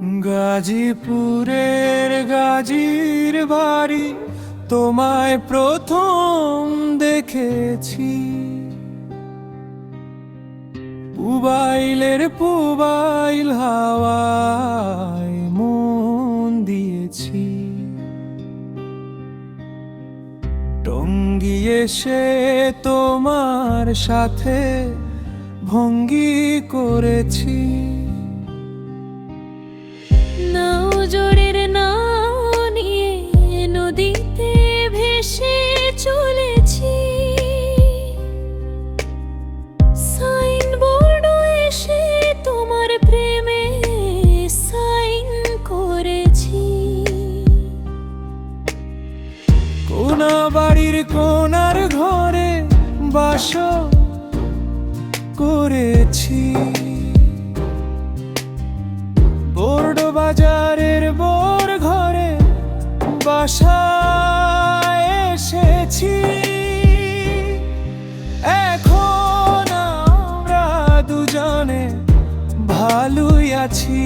গাজীপুরের গাজীর বাড়ি তোমায় প্রথম দেখেছি। পুবাইলের পুবাইল হাওয়ায় মন দিয়েছি। টঙ্গি এসে তোমার সাথে ভঙ্গি করেছি। জোরের নাও নিয়ে নদীতে ভেসে চলেছি। সাইনবোর্ড এসে তোমার প্রেমে সাইন করেছি। কোনা বাড়ির কোনার ঘরে বাস করেছি। বোর্ড ঘরে বাসায় এসেছি। এখন আমরা দুজনে ভালোই আছি।